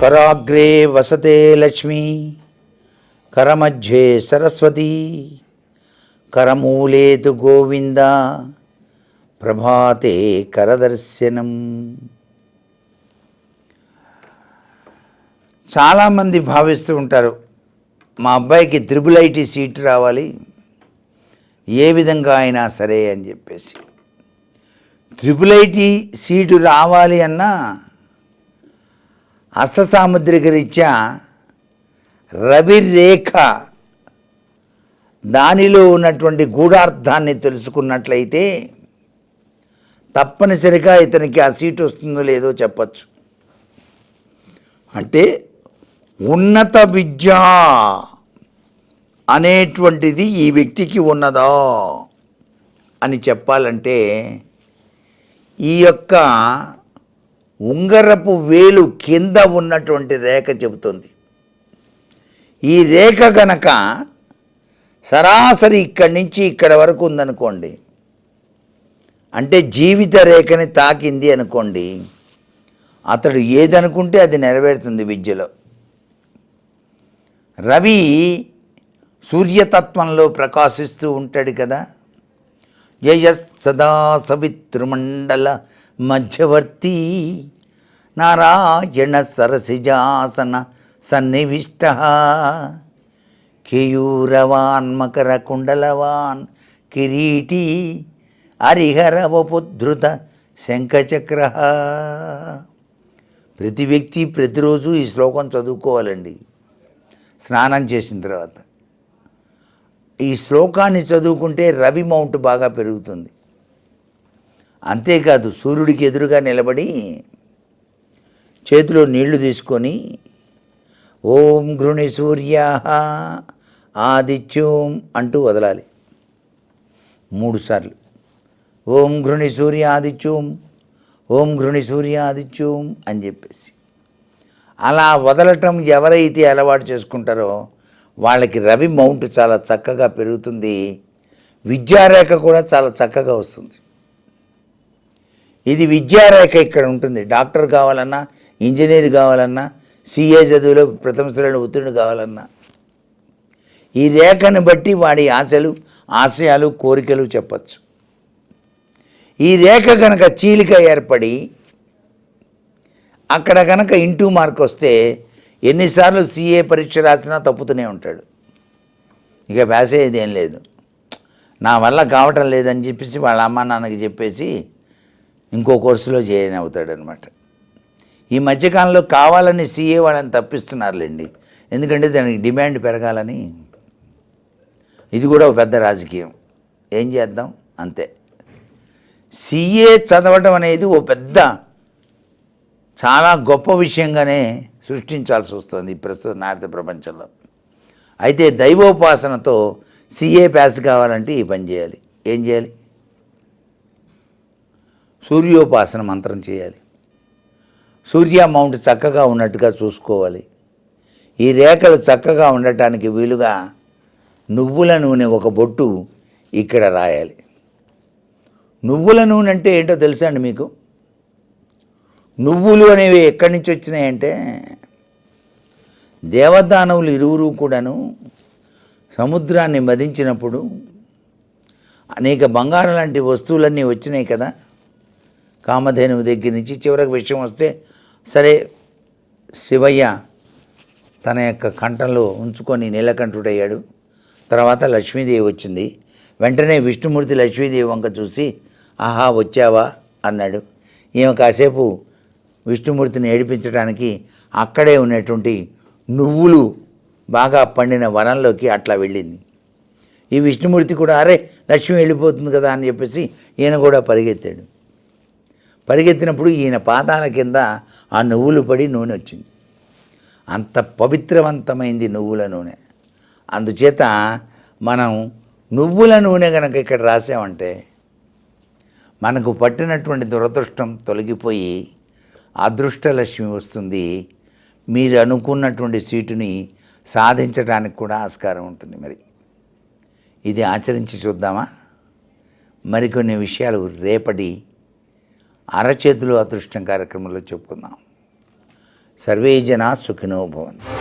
కరాగ్రే వసతే లక్ష్మి కరమధ్యే సరస్వతి కరమూలేతు గోవింద ప్రభాతే కరదర్శనం. చాలామంది భావిస్తూ ఉంటారు మా అబ్బాయికి త్రిబుల్ ఐటీ సీట్ రావాలి ఏ విధంగా అయినా సరే అని చెప్పేసి. త్రిబుల్ ఐటీ సీటు రావాలి అన్నా అససాముద్రిక రీత్యా దానిలో ఉన్నటువంటి గూఢార్థాన్ని తెలుసుకున్నట్లయితే తప్పనిసరిగా ఇతనికి ఆ సీటు వస్తుందో లేదో చెప్పచ్చు. అంటే ఉన్నత విద్య అనేటువంటిది ఈ వ్యక్తికి ఉన్నదా అని చెప్పాలంటే ఈ యొక్క ఉంగరపు వేలు కింద ఉన్నటువంటి రేఖ చెబుతుంది. ఈ రేఖ గనక సరాసరి ఇక్కడి నుంచి ఇక్కడ వరకు ఉందనుకోండి అంటే జీవిత రేఖని తాకింది అనుకోండి అతడు ఏదనుకుంటే అది నెరవేరుతుంది విద్యలో. రవి సూర్యతత్వంలో ప్రకాశిస్తూ ఉంటాడు కదా జయ సదా సవిత్రుమండల మధ్యవర్తి. నారాయణ సరసిజాసన సన్నివిష్ట కేయూరవాన్ మకర కుండలవాన్ కిరీటి హరిహర శంఖచక్ర. ప్రతి వ్యక్తి ప్రతిరోజు ఈ శ్లోకం చదువుకోవాలండి. స్నానం చేసిన తర్వాత. ఈ శ్లోకాన్ని చదువుకుంటే రవి మౌంట్ బాగా పెరుగుతుంది. అంతేకాదు సూర్యుడికి ఎదురుగా నిలబడి చేతిలో నీళ్ళు తీసుకొని ఓం గృణి సూర్య ఆదిత్యం అంటూ వదలాలి. మూడుసార్లు ఓం గృణి సూర్య ఆదిత్యం ఓం గృణి సూర్య ఆదిత్యం అని చెప్పేసి. అలా వదలటం ఎవరైతే అలవాటు చేసుకుంటారో వాళ్ళకి రవి మౌంట్ చాలా చక్కగా పెరుగుతుంది. విద్యారేఖ కూడా చాలా చక్కగా వస్తుంది. ఇది విద్యారేఖ ఇక్కడ ఉంటుంది. డాక్టర్ కావాలన్నా ఇంజనీర్ కావాలన్నా సిఏ చదువులో ప్రథమ శ్రేణి ఉత్తీర్ణుడు కావాలన్నా. ఈ రేఖను బట్టి వాడి ఆశలు ఆశయాలు కోరికలు చెప్పచ్చు. ఈ రేఖ కనుక చీలిక ఏర్పడి అక్కడ కనుక ఇంటూ మార్క్ వస్తే ఎన్నిసార్లు సీఏ పరీక్ష రాసినా తప్పుతూనే ఉంటాడు. ఇక వ్యాసేది ఏం లేదు. నా వల్ల కావటం లేదని చెప్పేసి వాళ్ళ అమ్మ నాన్నకి చెప్పేసి ఇంకో కోర్సులో జాయిన్ అవుతాడనమాట ఈ మధ్యకాలంలో కావాలని సీఏ వాళ్ళని తప్పిస్తున్నారులేండి. ఎందుకంటే దానికి డిమాండ్ పెరగాలని ఇది కూడా ఒక పెద్ద రాజకీయం. ఏం చేద్దాం? అంతే. సీఏ చదవటం అనేది ఓ పెద్ద చాలా గొప్ప విషయంగానే సృష్టించాల్సి వస్తుంది ఈ ప్రస్తుత నారద ప్రపంచంలో. అయితే దైవోపాసనతో సీఏ ప్యాస్ కావాలంటే ఈ పని చేయాలి. ఏం చేయాలి? సూర్యోపాసన మంత్రం చేయాలి. సూర్య మౌంట్ చక్కగా ఉన్నట్టుగా చూసుకోవాలి. ఈ రేఖలు చక్కగా ఉండటానికి వీలుగా నువ్వుల నూనె ఒక బొట్టు ఇక్కడ రాయాలి. నువ్వుల నూనె అంటే ఏంటో తెలుసా అండి మీకు? నువ్వులు అనేవి ఎక్కడి నుంచి వచ్చినాయంటే దేవదానవులు ఇరువురు కూడాను సముద్రాన్ని మదించినప్పుడు అనేక బంగారం లాంటి వస్తువులన్నీ వచ్చినాయి కదా. కామధేనువు దగ్గర నుంచి చివరికి విషయం వస్తే సరే శివయ్య తన యొక్క కంఠంలో ఉంచుకొని నీలకంఠుడయ్యాడు. తర్వాత లక్ష్మీదేవి వచ్చింది. వెంటనే విష్ణుమూర్తి లక్ష్మీదేవి వంక చూసి ఆహా వచ్చావా? అన్నాడు. ఈమె కాసేపు విష్ణుమూర్తిని ఏడిపించడానికి అక్కడే ఉన్నటువంటి నువ్వులు బాగా పండిన వనంలోకి అట్లా వెళ్ళింది. ఈ విష్ణుమూర్తి కూడా అరే లక్ష్మి వెళ్ళిపోతుంది కదా అని చెప్పేసి ఈయన కూడా పరిగెత్తాడు. పరిగెత్తినప్పుడు ఈయన పాదాల కింద ఆ నువ్వులు పడి నూనె వచ్చింది. అంత పవిత్రవంతమైంది నువ్వుల నూనె. అందుచేత మనం నువ్వుల నూనె కనుక ఇక్కడ రాసామంటే మనకు పట్టినటువంటి దురదృష్టం తొలగిపోయి అదృష్టలక్ష్మి వస్తుంది. మీరు అనుకున్నటువంటి సీటుని సాధించడానికి కూడా ఆస్కారం ఉంటుంది మరి. ఇది ఆచరించి చూద్దామా? మరికొన్ని విషయాలు రేపటి అరచేతులు అదృష్టం కార్యక్రమంలో చెప్పుకుందాం. సర్వే జనా సుఖినో భవంతు.